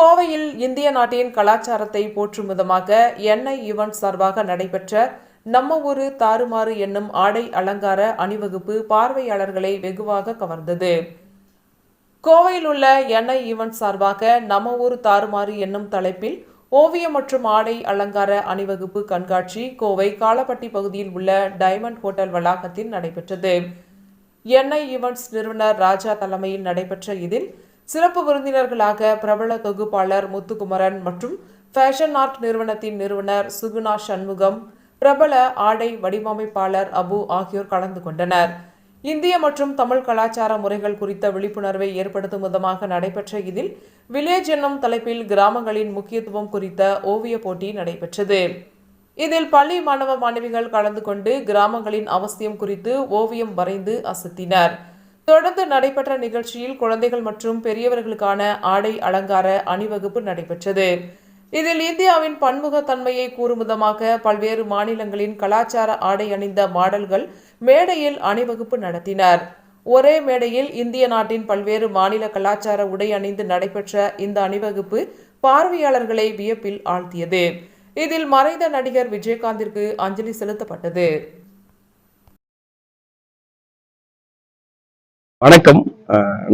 கோவையில் இந்திய நாட்டின் கலாச்சாரத்தை போற்றும் விதமாக எண்ணெய் ஈவென்ட் சார்பாக நடைபெற்ற நம்ம ஊரு தாறுமாறு என்னும் ஆடை அலங்கார அணிவகுப்பு பார்வையாளர்களை வெகுவாக கவர்ந்தது. கோவையில் உள்ள எண்ணெய் ஈவென்ட் சார்பாக நம்ம ஊர் தாறுமாறு என்னும் தலைப்பில் ஓவியம் மற்றும் ஆடை அலங்கார அணிவகுப்பு கண்காட்சி கோவை காலப்பட்டி பகுதியில் உள்ள டைமண்ட் ஹோட்டல் வளாகத்தில் நடைபெற்றது. எண்ணெய் ஈவென்ட்ஸ் நிறுவனர் ராஜா தலைமையில் நடைபெற்ற இதில் சிறப்பு விருந்தினர்களாக பிரபல தொகுப்பாளர் முத்துக்குமரன் மற்றும் ஃபேஷன் ஆர்ட் நிறுவனத்தின் நிறுவனர் சுகுணா சண்முகம் பிரபல ஆடை வடிவமைப்பாளர் அபு ஆகியோர் கலந்து கொண்டனர். இந்திய மற்றும் தமிழ் கலாச்சார முறைகள் குறித்த விழிப்புணர்வை ஏற்படுத்தும் விதமாக நடைபெற்ற இதில் வில்லேஜ் என்னும் தலைப்பில் கிராமங்களின் முக்கியத்துவம் குறித்த ஓவிய போட்டி நடைபெற்றது. இதில் பள்ளி மாணவ மாணவிகள் கலந்து கொண்டு கிராமங்களின் அவசியம் குறித்து ஓவியம் வரைந்து அசத்தினர். தொடர்ந்து நடைபெற்ற நிகழ்ச்சியில் குழந்தைகள் மற்றும் பெரியவர்களுக்கான ஆடை அலங்கார அணிவகுப்பு நடைபெற்றது. இதில் இந்தியாவின் பன்முகத்தன்மையை கூறும் விதமாக பல்வேறு மாநிலங்களின் கலாச்சார ஆடை அணிந்த மாடல்கள் மேடையில் அணிவகுப்பு நடத்தினர். ஒரே மேடையில் இந்திய நாட்டின் பல்வேறு மாநில கலாச்சார உடை அணிந்து நடைபெற்ற இந்த அணிவகுப்பு பார்வையாளர்களை வியப்பில் ஆழ்த்தியது. இதில் மறைந்த நடிகர் விஜயகாந்திற்கு அஞ்சலி செலுத்தப்பட்டது. வணக்கம்.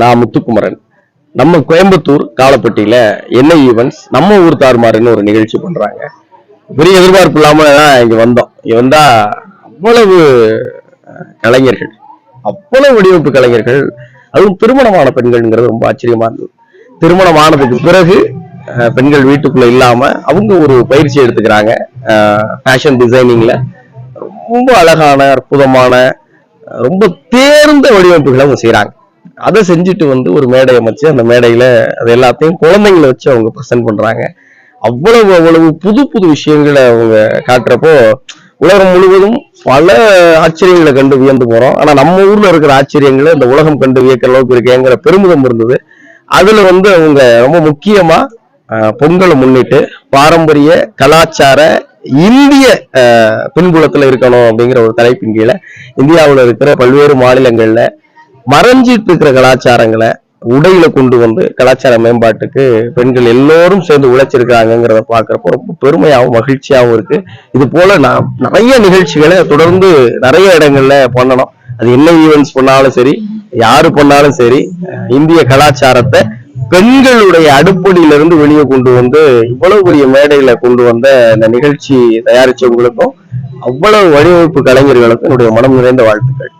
நான் முத்துக்குமரன். நம்ம கோயம்புத்தூர் காலப்பட்டியில என்ன ஈவெண்ட்ஸ் நம்ம ஊர் தாறுமாறுன்னு ஒரு நிகழ்ச்சி பண்றாங்க. பெரிய எதிர்பார்ப்பு இல்லாம தான் இங்க வந்தோம். இங்க வந்தா அவ்வளவு கலைஞர்கள் அவ்வளவு வடிவமைப்பு கலைஞர்கள் அதுவும் திருமணமான பெண்கள்ங்கிறது ரொம்ப ஆச்சரியமா இருந்தது. திருமணமானதுக்கு பிறகு பெண்கள் வீட்டுக்குள்ள இல்லாம அவங்க ஒரு பயிற்சி எடுத்துக்கிறாங்க. ஃபேஷன் டிசைனிங்ல ரொம்ப அழகான அற்புதமான ரொம்ப தேர்ந்த வடிவமைப்புகளை அவங்க செய்கிறாங்க அதை செஞ்சுட்டு வந்து ஒரு மேடை அமைச்சு அந்த மேடையில அது எல்லாத்தையும் குழந்தைங்களை வச்சு அவங்க ப்ரெசென்ட் பண்றாங்க. அவ்வளவு அவ்வளவு புது புது விஷயங்களை அவங்க காட்டுறப்போ உலகம் முழுவதும் பல ஆச்சரியங்களை கண்டு வியந்து போறோம். ஆனா நம்ம ஊர்ல இருக்கிற ஆச்சரியங்களை இந்த உலகம் கண்டு வியக்கிற அளவுக்கு இருக்கேங்கிற பெருமிதம் இருந்தது. அதுல வந்து அவங்க ரொம்ப முக்கியமா பொங்கலை முன்னிட்டு பாரம்பரிய கலாச்சார இந்திய அஹ், பின்புலத்துல இருக்கணும் அப்படிங்கிற ஒரு தலைப்பின் கீழே இந்தியாவில் இருக்கிற பல்வேறு மாநிலங்கள்ல மறைஞ்சிட்டு இருக்கிற கலாச்சாரங்களை உடையில கொண்டு வந்து கலாச்சார மேம்பாட்டுக்கு பெண்கள் எல்லோரும் சேர்ந்து உழைச்சிருக்காங்கிறத பாக்குறப்போ ரொம்ப பெருமையாகவும் மகிழ்ச்சியாகவும் இருக்கு. இது போல நான் நிறைய நிகழ்ச்சிகளை தொடர்ந்து நிறைய இடங்கள்ல பண்ணணும். அது என்ன ஈவெண்ட்ஸ் பண்ணாலும் சரி யாரு பண்ணாலும் சரி இந்திய கலாச்சாரத்தை பெண்களுடைய அடுப்படியிலிருந்து வெளியே கொண்டு வந்து இவ்வளவு பெரிய மேடையில கொண்டு வந்த இந்த நிகழ்ச்சி தயாரிச்சவங்களுக்கும் அவ்வளவு வடிவமைப்பு கலைஞர்களுக்கும் என்னுடைய மனம் நிறைந்த வாழ்த்துக்கள்.